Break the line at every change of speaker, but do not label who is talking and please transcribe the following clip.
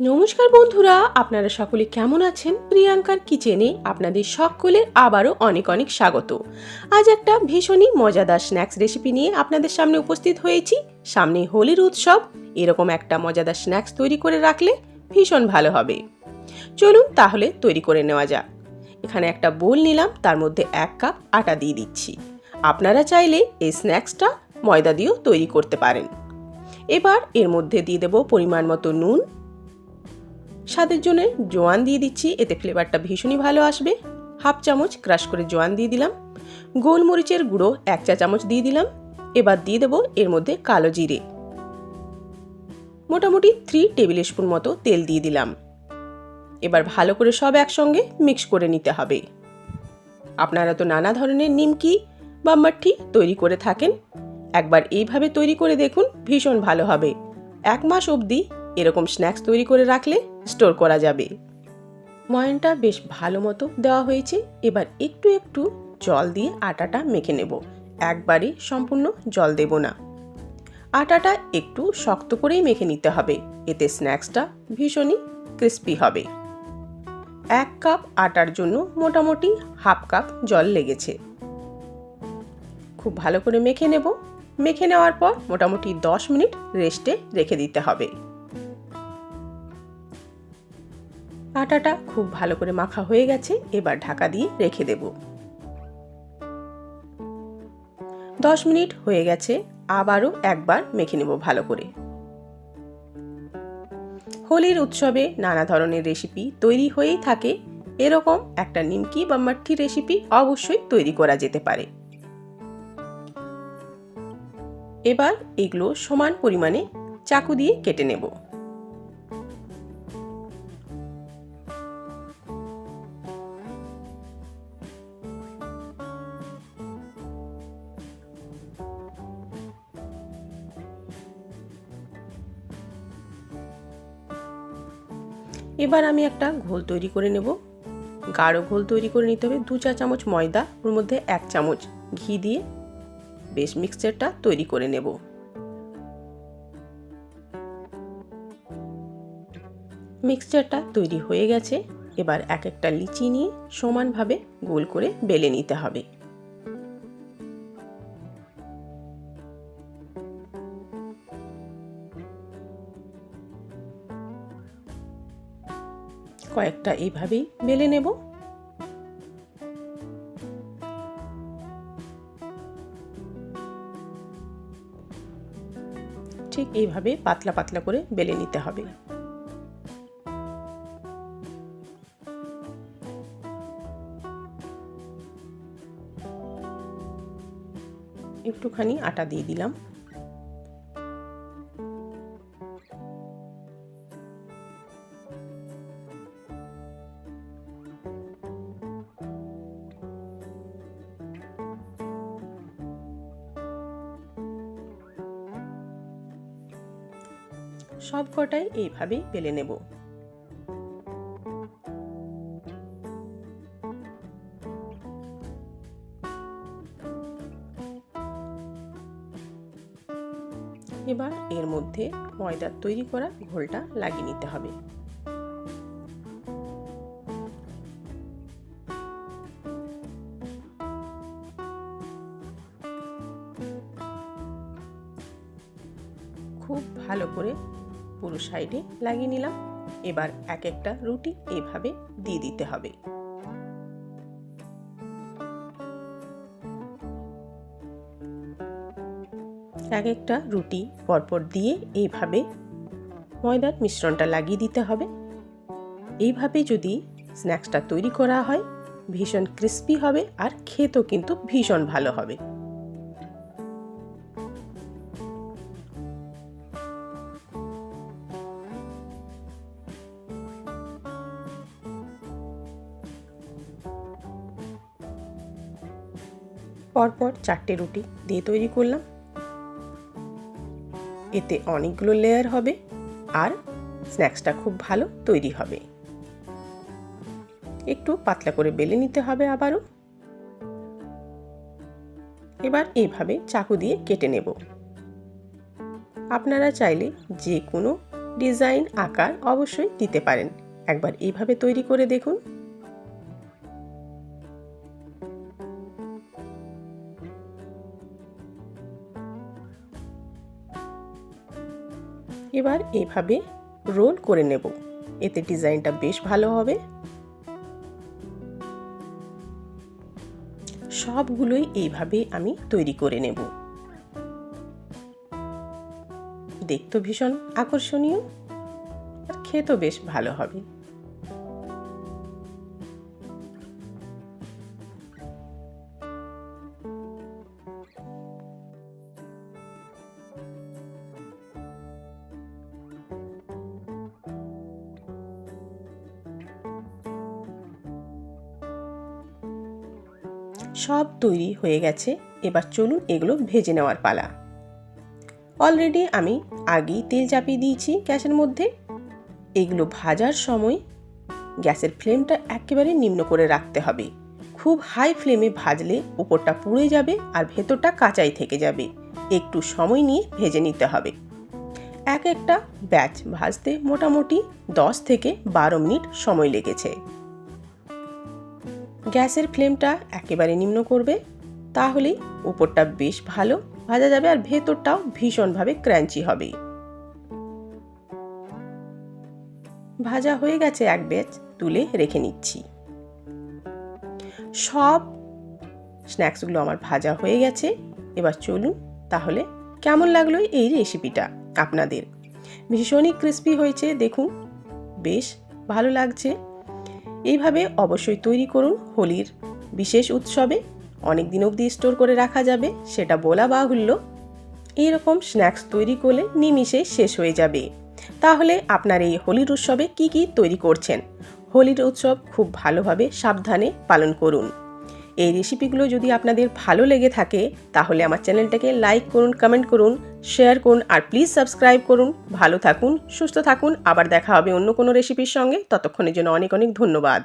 নমস্কার বন্ধুরা, আপনারা সকলে কেমন আছেন? প্রিয়াঙ্কার কিচেনে আপনাদের সকলের আবারও অনেক অনেক স্বাগত। আজ একটা ভীষণই মজাদার স্ন্যাক্স রেসিপি নিয়ে আপনাদের সামনে উপস্থিত হয়েছি। সামনে হোলির উৎসব, এরকম একটা মজাদার স্ন্যাক্স তৈরি করে রাখলে ভীষণ ভালো হবে। চলুন তাহলে তৈরি করে নেওয়া যাক। এখানে একটা বোল নিলাম, তার মধ্যে এক কাপ আটা দিয়ে দিচ্ছি। আপনারা চাইলে এই স্ন্যাক্সটা ময়দা দিয়েও তৈরি করতে পারেন। এবার এর মধ্যে দিয়ে দেবো পরিমাণ মতো নুন স্বাদের জন্য জোয়ান দিয়ে দিচ্ছি, এতে ফ্লেভারটা ভীষণই ভালো আসবে। হাফ চামচ ক্রাশ করে জোয়ান দিয়ে দিলাম। গোলমরিচের গুঁড়ো এক চা চামচ দিয়ে দিলাম। এবার দিয়ে দেবো এর মধ্যে কালো জিরে। মোটামুটি থ্রি টেবিল স্পুন মতো তেল দিয়ে দিলাম। এবার ভালো করে সব একসঙ্গে মিক্স করে নিতে হবে। আপনারা তো নানা ধরনের নিমকি বা মাঠি তৈরি করে থাকেন। একবার এইভাবে তৈরি করে দেখুন, ভীষণ ভালো হবে। এক মাস অবধি এরকম স্ন্যাক্স তৈরি করে রাখলে স্টোর করা যাবে। ময়নটা বেশ ভালো মতো দেওয়া হয়েছে, এবার একটু একটু জল দিয়ে আটাটা মেখে নেব। একবারে সম্পূর্ণ জল দেব না। আটাটা একটু শক্ত করেই মেখে নিতে হবে, এতে স্ন্যাক্সটা ভীষণই ক্রিস্পি হবে। এক কাপ আটার জন্য মোটামুটি হাফ কাপ জল লেগেছে। খুব ভালো করে মেখে নেব। মেখে নেওয়ার পর মোটামুটি দশ মিনিট রেস্টে রেখে দিতে হবে। আটাটা খুব ভালো করে মাখা হয়ে গেছে, এবার ঢাকা দিয়ে রেখে দেব। দশ মিনিট হয়ে গেছে, আবারও একবার মেখে নেব ভালো করে। হোলির উৎসবে নানা ধরনের রেসিপি তৈরি হয়েই থাকে, এরকম একটা নিমকি বা মাঠি রেসিপি অবশ্যই তৈরি করা যেতে পারে। এবার এগুলো সমান পরিমাণে চাকু দিয়ে কেটে নেব। এবার আমি একটা ঘোল তৈরি করে নেব। গাঢ় ঘোল তৈরি করে নিতে হবে দু চা চামচ ময়দা, ওর মধ্যে এক চামচ ঘি দিয়ে বেশ মিক্সচারটা তৈরি করে নেব। মিক্সচারটা তৈরি হয়ে গেছে। এবার এক একটা লিচি নিয়ে সমানভাবে গোল করে বেলে নিতে হবে। কয়েকটা এইভাবেই বেলে নেব। ঠিক এইভাবে পাতলা পাতলা করে বেলে নিতে হবে। একটুখানি আটা দিয়ে দিলাম। সব কটাই এইভাবেই বেলে নেব। এবার এর মধ্যে ময়দার তৈরি করা ঘোলটা লাগিয়ে নিতে হবে। খুব ভালো করে পুরো সাইডে লাগিয়ে নিলাম। এবার এক একটা রুটি এভাবে দিয়ে দিতে হবে। এক একটা রুটি পরপর দিয়ে এইভাবে ময়দার মিশ্রণটা লাগিয়ে দিতে হবে। এইভাবে যদি স্ন্যাক্সটা তৈরি করা হয়, ভীষণ ক্রিস্পি হবে আর খেতেও কিন্তু ভীষণ ভালো হবে। পরপর চারটে রুটি দিয়ে তৈরি করলাম। এতে অনেকগুলো লেয়ার হবে আর স্ন্যাক্সটা খুব ভালো তৈরি হবে। একটু পাতলা করে বেলে নিতে হবে আবারও। এবার এইভাবে চাকু দিয়ে কেটে নেব। আপনারা চাইলে যে কোনো ডিজাইন আকার অবশ্যই দিতে পারেন। একবার এইভাবে তৈরি করে দেখুন। এবার এভাবে রোল করে নেব। এতে ডিজাইনটা বেশ ভালো হবে। সবগুলোই এইভাবে আমি তৈরি করে নেব। দেখতে ভীষণ আকর্ষণীয় আর খেতেও বেশ ভালো হবে। সব তৈরি হয়ে গেছে। এবার চলুন এগুলো ভেজে নেওয়ার পালা। অলরেডি আমি আগেই তেল চাপিয়ে দিয়েছি গ্যাসের মধ্যে। এগুলো ভাজার সময় গ্যাসের ফ্লেমটা একেবারে নিম্ন করে রাখতে হবে। খুব হাই ফ্লেমে ভাজলে উপরটা পুড়ে যাবে আর ভেতরটা কাঁচাই থেকে যাবে। একটু সময় নিয়ে ভেজে নিতে হবে। এক একটা ব্যাচ ভাজতে মোটামুটি দশ থেকে বারো মিনিট সময় লেগেছে। গ্যাসের ফ্লেমটা একেবারে নিম্ন করবে, তাহলেই উপরটা বেশ ভালো ভাজা যাবে আর ভেতরটাও ভীষণভাবে ক্রাঞ্চি হবে। ভাজা হয়ে গেছে এক ব্যাচ তুলে রেখে নিচ্ছি। সব স্ন্যাক্সগুলো আমার ভাজা হয়ে গেছে। এবার চলুন তাহলে কেমন লাগল এই রেসিপিটা আপনাদের? ভীষণই ক্রিস্পি হয়েছে, দেখুন। বেশ ভালো লাগছে। এইভাবে অবশ্যই তৈরি করুন হোলির বিশেষ উৎসবে। অনেক দিন অবধি স্টোর করে রাখা যাবে, সেটা বলা বাহুল্য। এইরকম স্ন্যাক্স তৈরি করলে নিমিষে শেষ হয়ে যাবে। তাহলে আপনার এই হোলির উৎসবে কি কি তৈরি করছেন? হোলির উৎসব খুব ভালোভাবে সাবধানে পালন করুন। এই রেসিপিগুলো যদি আপনাদের ভালো লেগে থাকে, তাহলে আমার চ্যানেলটাকে লাইক করুন কমেন্ট করুন শেয়ার করুন, আর প্লিজ সাবস্ক্রাইব করুন। ভালো থাকুন, সুস্থ থাকুন। আবার দেখা হবে অন্য কোনো রেসিপির সঙ্গে। ততক্ষণের জন্য অনেক অনেক ধন্যবাদ।